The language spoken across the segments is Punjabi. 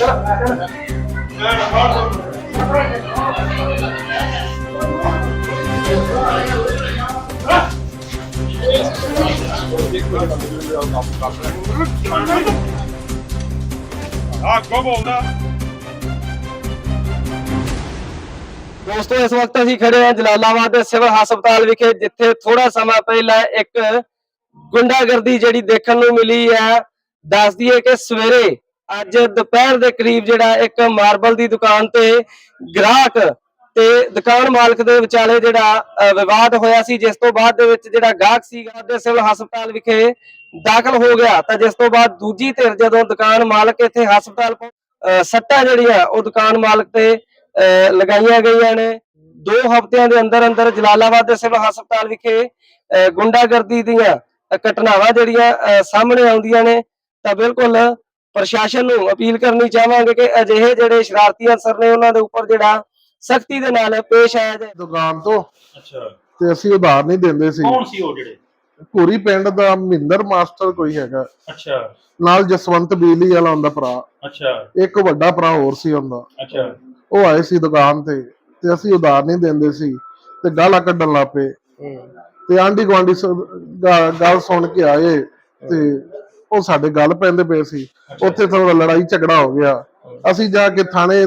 ਆ ਕੋ ਬੋਲਦਾ ਦੋਸਤੋ, ਇਸ ਵਕਤ ਅਸੀਂ ਖੜੇ ਹਾਂ ਜਲਾਲਾਬਾਦ ਦੇ ਸਿਵਲ ਹਸਪਤਾਲ ਵਿਖੇ, ਜਿੱਥੇ ਥੋੜਾ ਸਮਾਂ ਪਹਿਲਾਂ ਇੱਕ ਗੁੰਡਾਗਰਦੀ ਜਿਹੜੀ ਦੇਖਣ ਨੂੰ ਮਿਲੀ ਹੈ। ਦੱਸ ਦਈਏ ਕਿ ਸਵੇਰੇ ਅੱਜ ਦੁਪਹਿਰ ਦੇ ਕਰੀਬ ਜਿਹੜਾ ਇੱਕ ਮਾਰਬਲ ਦੀ ਦੁਕਾਨ ਤੇ ਗ੍ਰਾਹਕ ਤੇ ਦੁਕਾਨ ਮਾਲਕ ਦੇ ਵਿਚਾਲੇ ਜਿਹੜਾ ਵਿਵਾਦ ਹੋਇਆ ਸੀ, ਜਿਸ ਤੋਂ ਬਾਅਦ ਦੇ ਵਿੱਚ ਜਿਹੜਾ ਗਾਹਕ ਸੀਗਾ ਦੇ ਸਿਵਲ ਹਸਪਤਾਲ ਵਿਖੇ ਦਾਖਲ ਹੋ ਗਿਆ। ਤਾਂ ਜਿਸ ਤੋਂ ਬਾਅਦ ਦੂਜੀ ਧਿਰ ਜਦੋਂ ਦੁਕਾਨ ਮਾਲਕ ਇੱਥੇ ਹਸਪਤਾਲ ਸੱਟਾਂ ਜਿਹੜੀਆਂ, ਉਹ ਦੁਕਾਨ ਮਾਲਕ ਤੇ ਲਗਾਈਆਂ ਗਈਆਂ ਨੇ। ਦੋ ਹਫ਼ਤਿਆਂ ਦੇ ਅੰਦਰ ਅੰਦਰ ਜਲਾਲਾਬਾਦ ਦੇ ਸਿਵਲ ਹਸਪਤਾਲ ਵਿਖੇ ਗੁੰਡਾਗਰਦੀ ਦੀਆਂ ਘਟਨਾਵਾਂ ਜਿਹੜੀਆਂ ਸਾਹਮਣੇ ਆਉਂਦੀਆਂ ਨੇ। ਤਾਂ ਬਿਲਕੁਲ ਪ੍ਰਸ਼ਾਸਨ ਨੂੰ ਅਪੀਲ ਕਰਨੀ ਚਾਹਾਂਗੇ ਕਿ ਅਜਿਹੇ ਜਿਹੜੇ ਸ਼ਰਾਰਤੀ ਅਨਸਰ ਨੇ ਉਹਨਾਂ ਦੇ ਉੱਪਰ ਜਿਹੜਾ ਸਖਤੀ ਦੇ ਨਾਲ ਪੇਸ਼ ਆਇਆ ਜਾਏ। ਦੁਕਾਨ ਤੋਂ ਅੱਛਾ। ਤੇ ਅਸੀਂ ਉਧਾਰ ਨਹੀਂ ਦਿੰਦੇ ਸੀ। ਕੌਣ ਸੀ ਉਹ ਜਿਹੜੇ? ਪੂਰੀ ਪਿੰਡ ਦਾ ਮਹਿੰਦਰ ਮਾਸਟਰ ਕੋਈ ਹੈਗਾ। ਅੱਛਾ। ਨਾਲ ਜਸਵੰਤ ਬਿਜਲੀ ਵਾਲਾ ਹੁੰਦਾ ਭਰਾ। ਅੱਛਾ। ਇੱਕ ਵੱਡਾ ਭਰਾ ਹੋਰ ਸੀ ਹੁੰਦਾ ਅੱਛਾ। ਉਹ ਆਏ ਸੀ ਦੁਕਾਨ ਤੇ ਤੇ ਅਸੀਂ ਉਧਾਰ ਨਹੀਂ ਦਿੰਦੇ ਸੀ ਤੇ ਗਾਲਾਂ ਕੱਢਣ ਲੱਗ ਪਏ। ਤੇ ਆਂਢੀ ਗੁਆਂਢੀ ਸ- ਗਾ- ਗੱਲ ਸੁਣ ਕੇ ਆਏ ਤੇ ਉਹ ਸਾਡੇ ਗੱਲ ਪੈਂਦੇ ਪਏ ਸੀ। ਉੱਥੇ ਥੋੜਾ ਲੜਾਈ ਝਗੜਾ ਹੋ ਗਿਆ। ਅਸੀਂ ਜਾ ਕੇ ਥਾਣੇ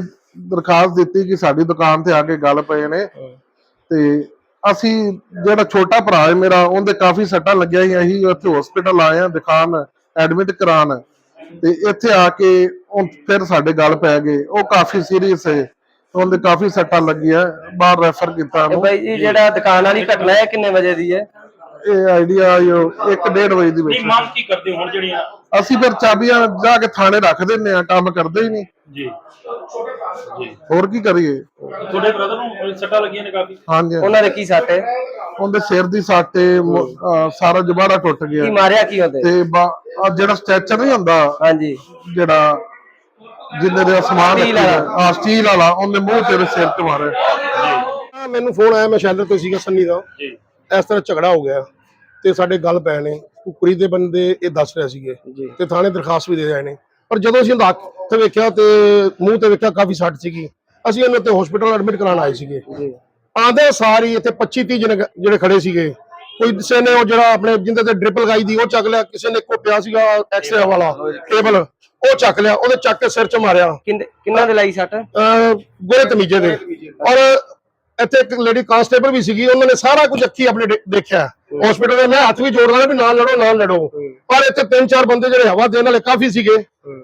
ਦਰਖਾਸਤ ਦਿੱਤੀ ਕਿ ਸਾਡੀ ਦੁਕਾਨ ਤੇ ਆ ਕੇ ਗੱਲ ਪਏ ਨੇ। ਤੇ ਅਸੀਂ ਜਿਹੜਾ ਛੋਟਾ ਭਰਾ ਹੈ ਮੇਰਾ ਉਹਦੇ ਕਾਫੀ ਸੱਟਾਂ ਲੱਗਿਆ ਸੀ। ਅਸੀਂ ਉੱਥੇ ਹਸਪੀਟਲ ਆਏ ਆ ਦਿਖਾਣ ਐਡਮਿਟ ਕਰਾਣ। ਤੇ ਇੱਥੇ ਆ ਕੇ ਉਹ ਫਿਰ ਸਾਡੇ ਗੱਲ ਪੈ ਗਏ। ਉਹ ਕਾਫੀ ਸੀਰੀਅਸ ਹੈ। ਉਹਦੇ ਕਾਫੀ ਸੱਟਾਂ ਲੱਗੀਆਂ। ਬਾਹਰ ਰੈਫਰ ਕੀਤਾ ਉਹਨੂੰ। ਬਾਈ ਜੀ ਜਿਹੜਾ ਦੁਕਾਨ ਵਾਲੀ ਘਟਨਾ ਹੈ ਕਿੰਨੇ ਵਜੇ ਦੀ ਹੈ? ਇਹ ਆਈਡੀਆ 1.5 ਵਜੇ ਦੀ ਨਹੀਂ ਵਿੱਚ। ਮੰਗ ਕੀ ਕਰਦੇ ਹੋ ਹੁਣ ਜਿਹੜੀਆਂ? ਅਸੀਂ ਫਿਰ ਚਾਬੀਆਂ ਜਾ ਕੇ ਥਾਣੇ ਰੱਖ ਦਿੰਨੇ ਆ ਕੰਮ ਕਰਦੇ ਹੀ ਨਹੀਂ। ਜੀ। ਜੀ। ਹੋਰ ਕੀ ਕਰੀਏ? ਤੁਹਾਡੇ ਬ੍ਰਦਰ ਨੂੰ ਸੱਟਾਂ ਲੱਗੀਆਂ ਨੇ ਕਾਫੀ? ਹਾਂਜੀ ਉਹਨਾਂ ਦੇ ਕੀ ਸੱਟ ਹੈ? ਉਹਦੇ ਸਿਰ ਦੀ ਸੱਟ ਤੇ ਮ- ਅਹ ਸਾਰਾ ਜਬਾੜਾ ਟੁੱਟ ਗਿਆ। ਕੀ ਮਾਰਿਆ ਕੀ ਹੁੰਦੇ ਤੇ ਬਾ- ਆਹ ਜਿਹੜਾ ਸਟ੍ਰੈਚਰ ਨਹੀਂ ਹੁੰਦਾ ਹਾਂਜੀ। ਜਿਹੜਾ ਜਿੰਨੇ ਦੇ ਸਮਾਨ ਵਾਲਾ। ਆ ਸਟੀਲ ਵਾਲਾ ਉਹਨੇ ਮੂੰਹ ਤੇਰੇ ਸਿਰ ਤੇ ਮਾਰੇ ਹਾਂ, ਮੈਨੂੰ ਫੋਨ ਆਇਆ ਮੈਂ ਸ਼ੈਲਰ ਤੋਂ ਸੀਗਾ ਸੰਨੀ ਦਾ। ਜੀ। ਇਸ ਤਰ੍ਹਾਂ ਝਗੜਾ ਹੋ ਗਿਆ ਤੇ ਸਾਡੇ ਗੱਲ ਪੈ ਨੇ ਕੁਕਰੀ ਦੇ ਬੰਦੇ ਇਹ ਦੱਸ ਰਹੇ ਸੀਗੇ ਤੇ ਥਾਣੇ ਦਰਖਾਸਤ ਵੀ ਦੇ ਆਏ ਨੇ। ਪਰ ਜਦੋਂ ਅਸੀਂ ਹੱਥ ਵੇਖਿਆ ਤੇ ਮੂੰਹ ਤੇ ਵੇਖਿਆ ਕਾਫੀ ਸੱਟ ਸੀਗੀ ਅਸੀਂ ਉਹਨੂੰ ਤੇ ਹਸਪੀਟਲ ਐਡਮਿਟ ਕਰਾਉਣ ਆਏ ਸੀਗੇ। ਆਂਦੇ ਸਾਰੀ ਇੱਥੇ 25 30 ਜਣੇ ਜਿਹੜੇ ਖੜੇ ਸੀਗੇ ਕੋਈ ਕਿਸੇ ਨੇ ਉਹ ਜਿਹੜਾ ਆਪਣੇ ਜਿੰਦੇ ਤੇ ਡ੍ਰਿਪ ਲਗਾਈ ਦੀ ਉਹ ਚੱਕ ਲਿਆ ਕਿਸੇ ਨੇ ਕੋ ਪਿਆ ਸੀਗਾ ਐਕਸਰੇ ਵਾਲਾ ਟੇਬਲ ਉਹ ਚੱਕ ਲਿਆ ਉਹਦੇ ਚੱਕ ਕੇ ਸਿਰ 'ਚ ਮਾਰਿਆ। ਕਿੰਨੇ ਕਿੰਨਾਂ ਦੇ ਲਾਈ ਸੱਟ? ਗੋਰੇ ਤਮੀਜੇ ਦੇ। ਔਰ ਇੱਥੇ ਇੱਕ ਲੇਡੀ ਕਾਂਸਟੇਬਲ ਵੀ ਸੀਗੀ ਉਹਨਾਂ ਨੇ ਸਾਰਾ ਕੁਝ ਅੱਖੀ ਆਪਣੇ ਦੇਖਿਆ। ਹਸਪੀਟਲ ਦੇ ਮੈਂ ਹੱਥ ਵੀ ਜੋੜਦਾ ਵੀ ਨਾਲ ਲੜੋ ਨਾਲ ਲੜੋ। ਪਰ ਇੱਥੇ ਤਿੰਨ ਚਾਰ ਬੰਦੇ ਜਿਹੜੇ ਹਵਾ ਦੇਣ ਵਾਲੇ ਕਾਫੀ ਸੀਗੇ।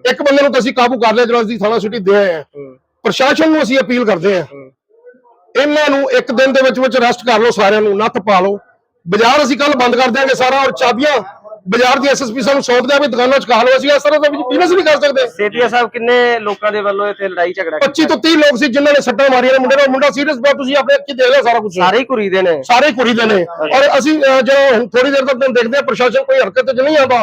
ਇੱਕ ਬੰਦੇ ਨੂੰ ਤਾਂ ਅਸੀਂ ਕਾਬੂ ਕਰ ਲਿਆ ਜਿਹੜਾ ਅਸੀਂ ਥਾਣਾ ਸਿਟੀ ਦੇ ਆਏ ਆ ਪ੍ਰਸ਼ਾਸਨ ਨੂੰ ਅਸੀਂ ਅਪੀਲ ਕਰਦੇ ਆ ਇਹਨਾਂ ਨੂੰ ਇੱਕ ਦਿਨ ਦੇ ਵਿੱਚ ਵਿੱਚ ਅਰੈਸਟ ਕਰ ਲਓ ਸਾਰਿਆਂ ਨੂੰ ਨੱਥ ਪਾ ਲਓ। ਬਾਜ਼ਾਰ ਅਸੀਂ ਕੱਲ ਬੰਦ ਕਰ ਦਿਆਂਗੇ ਸਾਰਾ ਔਰ ਚਾਬੀਆਂ ਬਾਜ਼ਾਰ ਦੀ ਐਸਐਸਪੀ ਸਾਨੂੰ ਸੌਂਪ ਦਿਆ ਵੀ ਦੁਕਾਨਾਂ 'ਚ ਖਾ ਲਓ ਅਸੀਂ ਇਸ ਤਰ੍ਹਾਂ ਦਾ ਬਿਜ਼ਨਸ ਵੀ ਕਰ ਸਕਦੇ। ਸੇਠੀਆ ਸਾਹਿਬ ਕਿੰਨੇ ਲੋਕਾਂ ਦੇ ਵੱਲੋਂ ਇੱਥੇ ਲੜਾਈ ਝਗੜਾ 25 ਤੋਂ 30 ਲੋਕ ਸੀ ਜਿਨ੍ਹਾਂ ਨੇ ਸੱਟਾਂ ਮਾਰੀਆਂ ਨੇ ਮੁੰਡੇ ਦਾ ਮੁੰਡਾ ਸੀਰੀਅਸ ਪਿਆ ਤੁਸੀਂ ਆਪਣੇ ਅੱਖੀ ਦੇਖ ਲਿਆ ਸਾਰਾ ਕੁਝ ਸਾਰੇ ਹੀ ਕੁਰੀ ਦੇ ਨੇ। ਸਾਰੇ ਕੁੜੀ ਦੇ ਨੇ। ਔਰ ਅਸੀਂ ਜਦੋਂ ਥੋੜੀ ਦੇਰ ਤੱਕ ਦੇਖਦੇ ਹਾਂ ਪ੍ਰਸ਼ਾਸਨ ਕੋਈ ਹਰਕਤ ਚ ਨਹੀਂ ਆਉਂਦਾ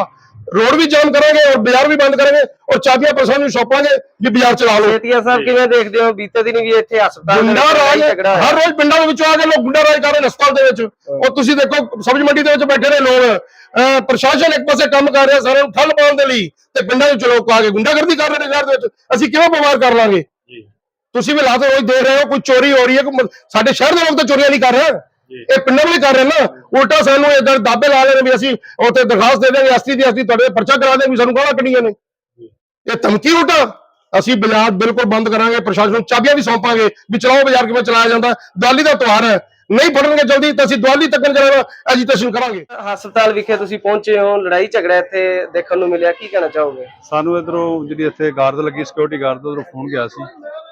ਰੋਡ ਵੀ ਜਾਮ ਕਰਾਂਗੇ ਔਰ ਬਾਜ਼ਾਰ ਵੀ ਬੰਦ ਕਰਾਂਗੇ ਔਰ ਚਾਬੀਆਂ ਪ੍ਰਸ਼ਾਸਨ ਨੂੰ ਸੌਂਪਾਂਗੇ ਵੀ ਬਾਜ਼ਾਰ ਚਲਾ ਲਓ। ਸੇਠੀਆ ਸਾਹਿਬ ਕਿਵੇਂ ਦੇਖਦੇ ਹੋ? ਬੀਤੇ ਦਿਨ ਵੀ ਇੱਥੇ ਹਸਪਤਾਲ ਦੇ ਗੁੰਡਾ ਵਿੱਚ ਰਾਜ। ਹਰ ਰੋਜ਼ ਪਿੰਡਾਂ ਦੇ ਵਿੱਚੋਂ ਆ ਕੇ ਲੋਕ ਗੁੰਡਾ ਰਾਜ ਕਰ ਰਹੇ ਨੇ ਹਸਪਤਾਲ ਦੇ ਵਿੱਚ। ਉਹ ਤੁਸੀਂ ਦੇਖੋ ਸਬਜ਼ੀ ਮੰਡੀ ਦੇ ਵਿੱਚ ਬੈਠੇ ਨੇ ਲੋਕ। ਅਹ, ਪ੍ਰਸ਼ਾਸਨ ਇੱਕ ਪਾਸੇ ਕੰਮ ਕਰ ਰਿਹਾ ਸਾਰਿਆਂ ਨੂੰ ਠੱਲ ਪਾਉਣ ਦੇ ਲਈ ਤੇ ਪਿੰਡਾਂ ਵਿੱਚ ਲੋਕ ਆ ਕੇ ਗੁੰਡਾਗਰਦੀ ਕਰ ਰਹੇ ਨੇ ਸ਼ਹਿਰ ਦੇ ਵਿੱਚ। ਅਸੀਂ ਕਿਵੇਂ ਬਿਮਾਰ ਕਰ ਲਾਂਗੇ? ਜੀ। ਤੁਸੀਂ ਵੀ ਲਾਤੇ ਰੋਜ਼ ਦੇਖ ਰਹੇ ਹੋ ਕੋਈ ਚੋਰੀ ਹੋ ਰਹੀ ਹੈ ਸਾਡੇ ਸ਼ਹਿਰ ਦੇ ਲੋਕ ਤਾਂ ਚੋਰੀਆਂ ਨਹੀਂ ਕਰ ਰਹੇ। ਇਹ ਪਿੰਡਾਂ ਵਾਲੇ ਕਰ ਰਹੇ ਨਾ। ਉਲਟਾ ਸਾਨੂੰ ਇਧਰ ਦਾਬੇ ਲਾ ਰਹੇ ਨੇ ਵੀ ਅਸੀਂ ਉੱਥੇ ਦਰਖਾਸਤ ਦੇ ਦੇਵਾਂਗੇ ਅਸਲੀ ਦੀ ਅਸਲੀ ਤੁਹਾਡੇ ਪਰਚਾ ਕਰਾ ਦੇਵਾਂਗੇ ਵੀ ਸਾਨੂੰ ਗਾਲਾਂ ਕੱਢੀਆਂ ਨੇ। ਇਹ ਧਮਕੀ ਉਲਟਾ। ਅਸੀਂ ਬਾਜ਼ਾਰ ਬਿਲਕੁਲ ਬੰਦ ਕਰਾਂਗੇ ਪ੍ਰਸ਼ਾਸਨ ਨੂੰ ਚਾਬੀਆਂ ਵੀ ਸੌਂਪਾਂਗੇ ਵੀ ਚਲਾਓ ਬਾਜ਼ਾਰ ਕਿਵੇਂ ਚਲਾਇਆ ਜਾਂਦਾ। ਦੀਵਾਲੀ ਦਾ ਤਿਉਹਾਰ ਹੈ। ਨਹੀਂ ਫੜਨਗੇ ਜਲਦੀ ਤਾਂ ਅਸੀਂ ਦੀਵਾਲੀ ਤੱਕ ਜਿਹੜਾ ਐਜੀਟੇਸ਼ਨ ਕਰਾਂਗੇ। ਹਸਪਤਾਲ ਵਿਖੇ ਤੁਸੀਂ ਪਹੁੰਚੇ ਹੋ ਲੜਾਈ ਝਗੜਾ ਇੱਥੇ ਦੇਖਣ ਨੂੰ ਮਿਲਿਆ ਕੀ ਕਹਿਣਾ ਚਾਹੋਗੇ? ਸਾਨੂੰ ਇਧਰੋਂ ਜਿਹੜੀ ਇੱਥੇ ਗਾਰਡ ਲੱਗੀ ਸਿਕਿਉਰਿਟੀ ਗਾਰਡ ਉਧਰੋਂ ਫੋਨ ਗਿਆ ਸੀ।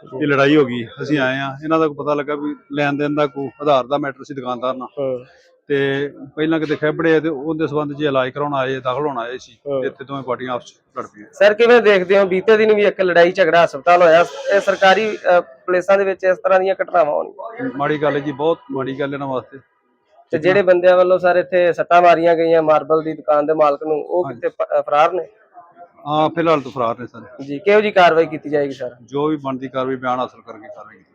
ਕਿ ਲੜਾਈ ਹੋ ਗਈ ਅਸੀਂ ਆਏ ਆ ਇਹਨਾਂ ਦਾ ਪਤਾ ਲੱਗਾ ਵੀ ਲੈਣ ਦੇਣ ਦਾ ਕੋਈ ਆਧਾਰ ਦਾ ਮੈਟਰ ਸੀ ਦੁਕਾਨਦਾਰ ਨਾਲ। ਤੇ ਪਹਿਲਾਂ ਕਿਤੇ ਖੈਬੜੇ ਤੇ ਉਹਦੇ ਸੰਬੰਧ 'ਚ ਇਲਾਜ ਕਰਾਉਣ ਆਏ ਦਾਖਲ ਹੋਣ ਆਏ ਸੀ। ਇੱਥੇ ਦੋਵੇਂ ਪਾਰਟੀਆਂ ਆਪਸ ਲੜ ਪਈਆਂ। ਸਰ ਕਿਵੇਂ ਦੇਖਦੇ ਹੋ? ਬੀਤੇ ਦਿਨ ਵੀ ਇੱਕ ਲੜਾਈ ਝਗੜਾ ਹਸਪਤਾਲ ਹੋਇਆ। ਇਹ ਸਰਕਾਰੀ ਪਲੇਸਾਂ ਦੇ ਵਿੱਚ ਇਸ ਤਰ੍ਹਾਂ ਦੀਆਂ ਘਟਨਾਵਾਂ ਹੋਣਗੀਆਂ? ਮਾੜੀ ਗੱਲ ਹੈ ਜੀ ਬਹੁਤ ਮਾੜੀ ਗੱਲ ਇਹਨਾਂ ਵਾਸਤੇ। ਤੇ ਜਿਹੜੇ ਬੰਦਿਆਂ ਵੱਲੋਂ ਸਰ ਇੱਥੇ ਸੱਟਾਂ ਮਾਰੀਆਂ ਗਈਆਂ ਮਾਰਬਲ ਦੀ ਦੁਕਾਨ ਦੇ ਮਾਲਕ ਨੂੰ ਉਹ ਅਹ, ਫਰਾਰ ਨੇ? ਹਾਂ ਫਿਲਹਾਲ ਤਾਂ ਫਰਾਰ ਨੇ ਸਾਰੇ। ਜੀ ਕਿਹੋ ਜੀ ਕਾਰਵਾਈ ਕੀਤੀ ਜਾਏਗੀ ਸਰ? ਜੋ ਵੀ ਬਣਦੀ ਕਾਰਵਾਈ ਬਿਆਨ ਹਾਸਲ ਕਰਕੇ ਕਾਰਵਾਈ ਕੀਤੀ